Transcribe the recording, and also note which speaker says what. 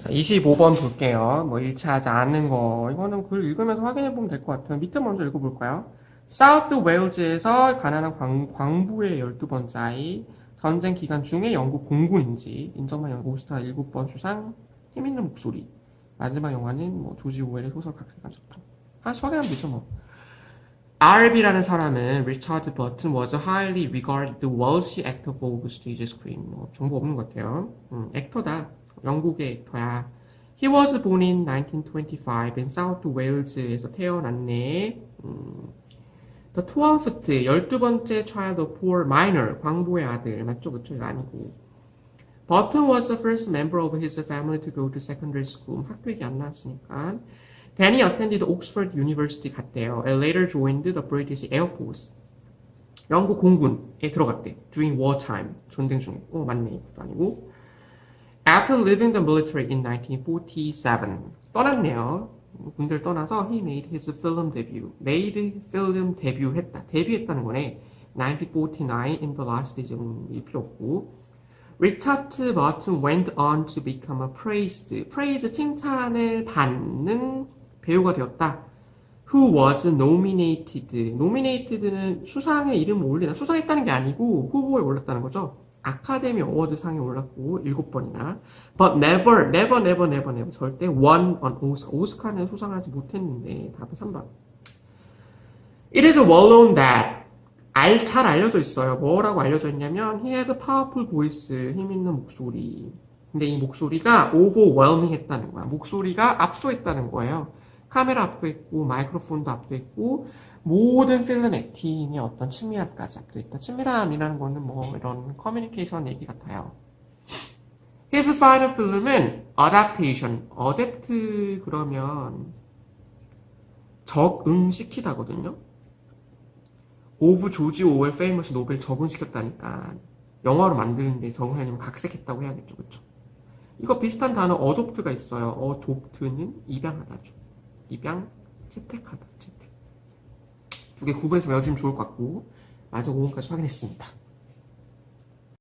Speaker 1: 자, 25번 볼게요. 뭐 1차 하지 않은 거. 이거는 글 읽으면서 확인해 보면 될 것 같아요. 밑에 먼저 읽어볼까요? 사우스 웨일즈에서 가난한 광, 광부의 12번째 아이. 전쟁 기간 중에 영국 공군인지. 인정만 영국 오스타 7번 수상. 힘있는 목소리. 마지막 영화는 뭐 조지 오웰의 소설 각색한 작품. 하나씩 확인하면 되죠 뭐. RB라는 사람은 Richard Burton was highly regarded Welsh actor of stage screen. 뭐 정보 없는 것 같아요. 음, 액터다. 영국의 액터야. He was born in 1925 in South Wales에서 태어났네. 음, The 12th, 12번째 child of poor minor, 광부의 아들. 맞죠? 그쵸? 이거 아니고. Burton was the first member of his family to go to secondary school. 학교 얘기 안 나왔으니까. Then he attended Oxford University 갔대요. And later joined the British Air Force. 영국 공군에 들어갔대. During wartime. 전쟁 중에. 어, 맞네. 아니고. After leaving the military in 1947. 떠났네요. 군대를 떠나서 he made his film debut. made film debut 했다. 데뷔했다는 거네. 1949 in the last days. 이 필요 없고. Richard Burton went on to become a praised. praise 칭찬을 받는 배우가 되었다. Who was nominated. nominated는 수상에 이름을 올리나 수상했다는 게 아니고 후보에 올랐다는 거죠. 아카데미 어워드 상에 올랐고 일곱 번이나. But never, never, never, never, never 절대 won an Oscar. 오스카는 수상하지 못했는데 답은 3번. It is well known that 알, 잘 알려져 있어요. 뭐라고 알려져 있냐면 he had a powerful voice, 힘 있는 목소리. 근데 이 목소리가 overwhelming 했다는 거야. 목소리가 압도했다는 거예요. 카메라 압도했고 마이크로폰도 압도했고 모든 필름 액팅의 어떤 친밀함까지 압도했다. 친밀함이라는 거는 뭐 이런 커뮤니케이션 얘기 같아요. His final film은 adaptation. 어댑트 그러면 적응시키다거든요. 오브 조지 오웰 페이머스 노벨 적응시켰다니까 영화로 만드는데 적응하려면 각색했다고 해야겠죠 그쵸 이거 비슷한 단어 어독트가 있어요 어독트는 입양하다죠 입양 채택하다 채택. 두 개 구분해서 외워주면 좋을 것 같고 마저 5번까지 확인했습니다